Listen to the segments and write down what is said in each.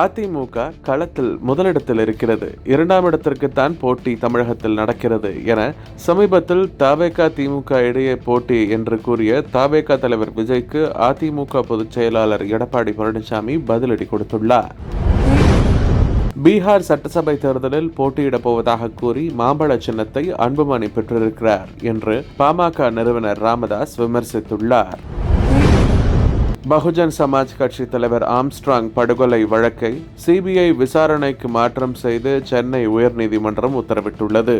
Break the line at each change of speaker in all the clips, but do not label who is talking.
அதிமுக களத்தில் முதலிடத்தில் இருக்கிறது. இரண்டாம் இடத்திற்கு தான் போட்டி தமிழகத்தில் நடக்கிறது என சமீபத்தில் தாவேகா திமுக இடையே போட்டி என்று கூறிய தாவேகா தலைவர் விஜய்க்கு அதிமுக பொதுச் செயலாளர் எடப்பாடி பழனிசாமி பதிலடி கொடுத்துள்ளார். பீகார் சட்டசபை தேர்தலில் போட்டியிடப் போவதாக கூறி மாம்பழ சின்னத்தை அன்புமணி பெற்றிருக்கிறார் என்று பாமக நிறுவனர் ராமதாஸ் விமர்சித்துள்ளார். பகுஜன் சமாஜ் கட்சி தலைவர் ஆம்ஸ்ட்ராங் படுகொலை வழக்கை சிபிஐ விசாரணைக்கு மாற்றம் செய்து சென்னை உயர்நீதிமன்றம் உத்தரவிட்டுள்ளது.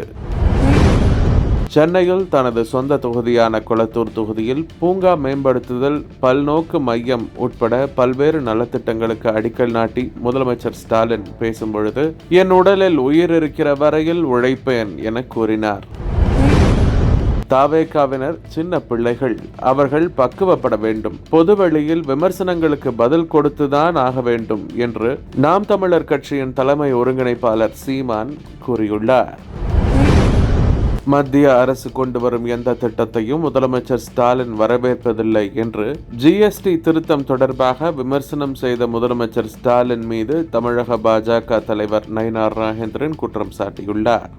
சென்னையில் தனது சொந்த தொகுதியான குளத்தூர் தொகுதியில் பூங்கா மேம்படுத்துதல் பல்நோக்கு மையம் உட்பட பல்வேறு நலத்திட்டங்களுக்கு அடிக்கல் நாட்டி முதலமைச்சர் ஸ்டாலின் பேசும்பொழுது என் உடலில் உயிர் இருக்கிற வரையில் உழைப்பேன் என கூறினார். தாவேகாவினர் சின்ன பிள்ளைகள். அவர்கள் பக்குவப்பட வேண்டும். பொதுவெளியில் விமர்சனங்களுக்கு பதில் கொடுத்துதான் ஆக வேண்டும் என்று நாம் தமிழர் கட்சியின் தலைமை ஒருங்கிணைப்பாளர் சீமான் கூறியுள்ளார். மத்திய அரசு கொண்டு வரும் எந்த திட்டத்தையும் முதலமைச்சர் ஸ்டாலின் வரவேற்பதில்லை என்று ஜிஎஸ்டி திருத்தம் தொடர்பாக விமர்சனம் செய்த முதலமைச்சர் ஸ்டாலின் மீது தமிழக பாஜக தலைவர் நயினார் நாகேந்திரன் குற்றம் சாட்டியுள்ளார்.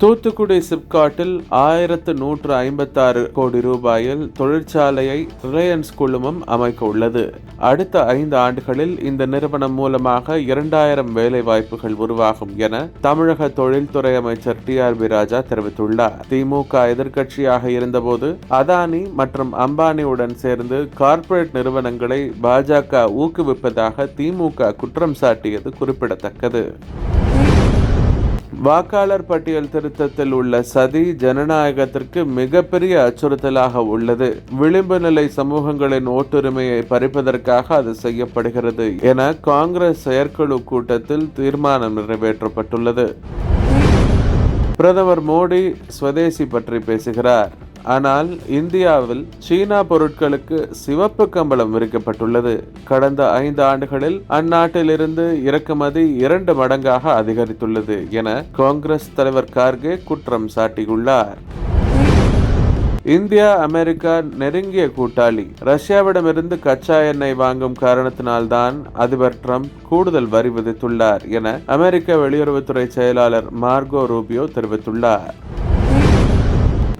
தூத்துக்குடி சிப்காட்டில் ஆயிரத்து நூற்று ஐம்பத்தாறு கோடி ரூபாயில் தொழிற்சாலையை ரிலையன்ஸ் குழுமம் அமைக்க உள்ளது. அடுத்த ஐந்து ஆண்டுகளில் இந்த நிறுவனம் மூலமாக இரண்டாயிரம் வேலை வாய்ப்புகள் உருவாகும் என தமிழக தொழில்துறை அமைச்சர் டி ஆர் பி ராஜா தெரிவித்துள்ளார். திமுக எதிர்க்கட்சியாக இருந்தபோது அதானி மற்றும் அம்பானியுடன் சேர்ந்து கார்ப்பரேட் நிறுவனங்களை பாஜக ஊக்குவிப்பதாக திமுக குற்றம் சாட்டியது குறிப்பிடத்தக்கது. வாக்காளர் பட்டியல் திருத்தத்தில் உள்ள சதி ஜனநாயகத்திற்கு மிகப்பெரிய அச்சுறுத்தலாக உள்ளது. விளிம்பு நிலை சமூகங்களின் ஓட்டுரிமையை பறிப்பதற்காக அது செய்யப்படுகிறது என காங்கிரஸ் செயற்குழு கூட்டத்தில் தீர்மானம் நிறைவேற்றப்பட்டுள்ளது. பிரதமர் மோடி ஸ்வதேசி பற்றி பேசுகிறார். ஆனால் இந்தியாவில் சீனா பொருட்களுக்கு சிவப்பு கம்பளம் விரிக்கப்பட்டுள்ளது. கடந்த ஐந்து ஆண்டுகளில் அந்நாட்டிலிருந்து இறக்குமதி இரண்டு மடங்காக அதிகரித்துள்ளது என காங்கிரஸ் தலைவர் கார்கே குற்றம் சாட்டியுள்ளார். இந்தியா அமெரிக்கா நெருங்கிய கூட்டாளி. ரஷ்யாவிடமிருந்து கச்சா எண்ணெய் வாங்கும் காரணத்தினால்தான் அதிபர் ட்ரம்ப் கூடுதல் வரி விதித்துள்ளார் என அமெரிக்க வெளியுறவுத்துறை செயலாளர் மார்கோ ரூபியோ தெரிவித்துள்ளார்.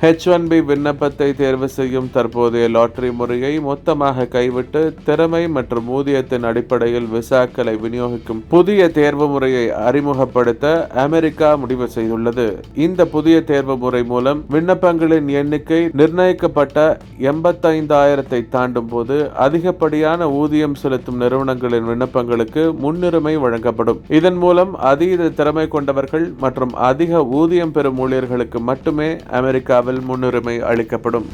ஹெச் ஒன் பி விண்ணப்பத்தை தேர்வு செய்யும் தற்போதைய லாட்டரி முறையை மொத்தமாக கைவிட்டு திறமை மற்றும் ஊதியத்தின் அடிப்படையில் விசாக்களை விநியோகிக்கும் புதிய தேர்வு முறையை அறிமுகப்படுத்த அமெரிக்கா முடிவு செய்துள்ளது. இந்த புதிய தேர்வு முறை மூலம் விண்ணப்பங்களின் எண்ணிக்கை நிர்ணயிக்கப்பட்ட எண்பத்தைந்தாயிரத்தை தாண்டும் போது அதிகப்படியான ஊதியம் செலுத்தும் நிறுவனங்களின் விண்ணப்பங்களுக்கு முன்னுரிமை வழங்கப்படும். இதன் மூலம் அதீத திறமை கொண்டவர்கள் மற்றும் அதிக ஊதியம் பெறும் ஊழியர்களுக்கு மட்டுமே அமெரிக்காவில் முன்னுரிமை அளிக்கப்படும்.